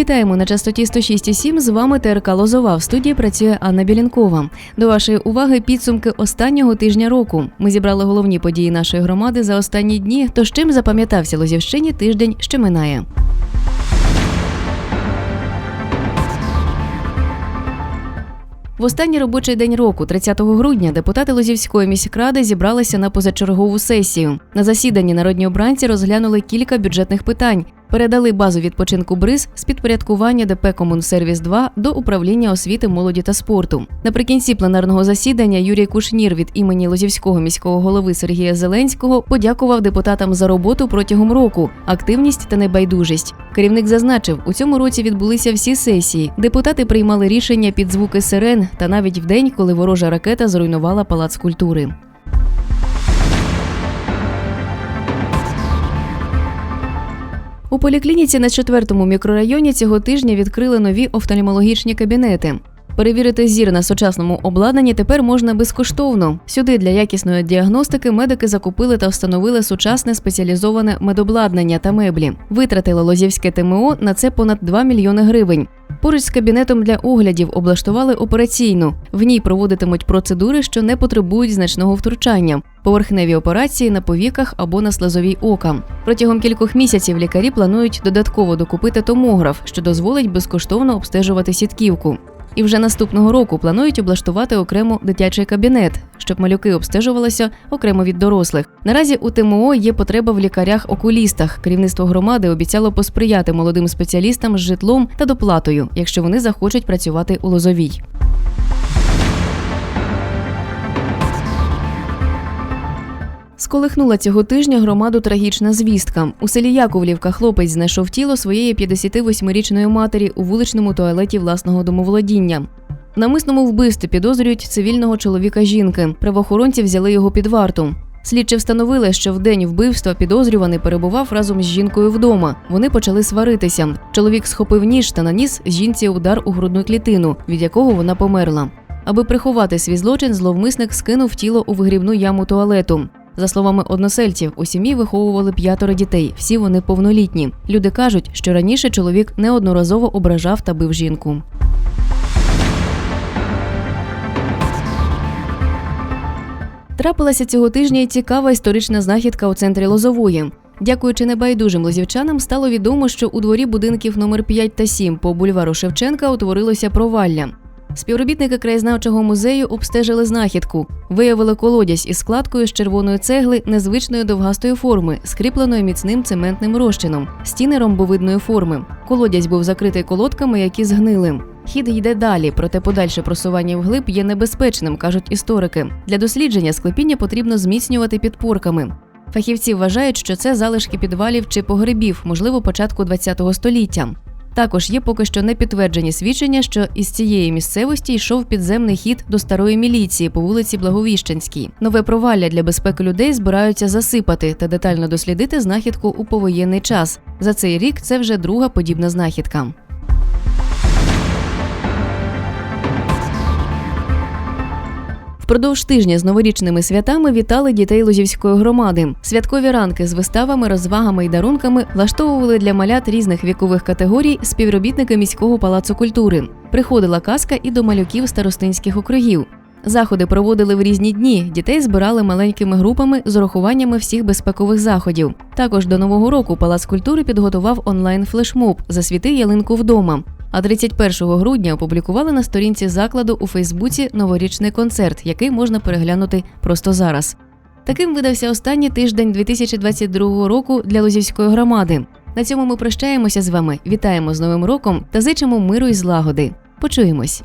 Вітаємо на частоті 106,7. З вами ТРК Лозова. В студії працює Анна Білінкова. До вашої уваги підсумки останнього тижня року. Ми зібрали головні події нашої громади за останні дні. Тож чим запам'ятався Лозівщині тиждень, що минає. В останній робочий день року, 30 грудня, депутати Лозівської міськради зібралися на позачергову сесію. На засіданні народні обранці розглянули кілька бюджетних питань. Передали базу відпочинку бриз з підпорядкування ДП Комунсервіс 2 до управління освіти, молоді та спорту. Наприкінці пленарного засідання Юрій Кушнір від імені Лозівського міського голови Сергія Зеленського подякував депутатам за роботу протягом року, активність та небайдужість. Керівник зазначив, у цьому році відбулися всі сесії. Депутати приймали рішення під звуки сирен та навіть в день, коли ворожа ракета зруйнувала палац культури. У поліклініці на четвертому мікрорайоні цього тижня відкрили нові офтальмологічні кабінети. Перевірити зір на сучасному обладнанні тепер можна безкоштовно. Сюди для якісної діагностики медики закупили та встановили сучасне спеціалізоване медобладнання та меблі. Витратило Лозівське ТМО на це понад 2 мільйони гривень. Поруч з кабінетом для оглядів облаштували операційну. В ній проводитимуть процедури, що не потребують значного втручання, поверхневі операції на повіках або на слезовій ока. Протягом кількох місяців лікарі планують додатково докупити томограф, що дозволить безкоштовно обстежувати сітківку. І вже наступного року планують облаштувати окремо дитячий кабінет, щоб малюки обстежувалися окремо від дорослих. Наразі у ТМО є потреба в лікарях-окулістах. Керівництво громади обіцяло посприяти молодим спеціалістам з житлом та доплатою, якщо вони захочуть працювати у Лозовій. Сколихнула цього тижня громаду трагічна звістка. У селі Яковлівка хлопець знайшов тіло своєї 58-річної матері у вуличному туалеті власного домоволодіння. Намисному вбивстві підозрюють цивільного чоловіка жінки. Правоохоронці взяли його під варту. Слідчі встановили, що в день вбивства підозрюваний перебував разом з жінкою вдома. Вони почали сваритися. Чоловік схопив ніж та наніс жінці удар у грудну клітину, від якого вона померла. Аби приховати свій злочин, зловмисник скинув тіло у вигрібну яму туалету. За словами односельців, у сім'ї виховували п'ятеро дітей. Всі вони повнолітні. Люди кажуть, що раніше чоловік неодноразово ображав та бив жінку. Трапилася цього тижня і цікава історична знахідка у центрі Лозової. Дякуючи небайдужим лозівчанам, стало відомо, що у дворі будинків номер 5 та 7 по бульвару Шевченка утворилося провалля. Співробітники краєзнавчого музею обстежили знахідку, виявили колодязь із складкою з червоної цегли незвичної довгастої форми, скріпленої міцним цементним розчином, стіни ромбовидної форми. Колодязь був закритий колодками, які згнили. Хід йде далі, проте подальше просування вглиб є небезпечним, кажуть історики. Для дослідження склепіння потрібно зміцнювати підпорками. Фахівці вважають, що це залишки підвалів чи погребів, можливо, початку ХХ століття. Також є поки що не підтверджені свідчення, що із цієї місцевості йшов підземний хід до старої міліції по вулиці Благовіщенській. Нове провалля для безпеки людей збираються засипати та детально дослідити знахідку у повоєнний час. За цей рік це вже друга подібна знахідка. Впродовж тижня з новорічними святами вітали дітей Лозівської громади. Святкові ранки з виставами, розвагами і дарунками влаштовували для малят різних вікових категорій співробітники міського палацу культури. Приходила казка і до малюків старостинських округів. Заходи проводили в різні дні. Дітей збирали маленькими групами з урахуваннями всіх безпекових заходів. Також до нового року палац культури підготував онлайн флешмоб Засвіти ялинку вдома. А 31 грудня опублікували на сторінці закладу у Фейсбуці новорічний концерт, який можна переглянути просто зараз. Таким видався останній тиждень 2022 року для Лозівської громади. На цьому ми прощаємося з вами, вітаємо з Новим роком та зичимо миру і злагоди. Почуємось.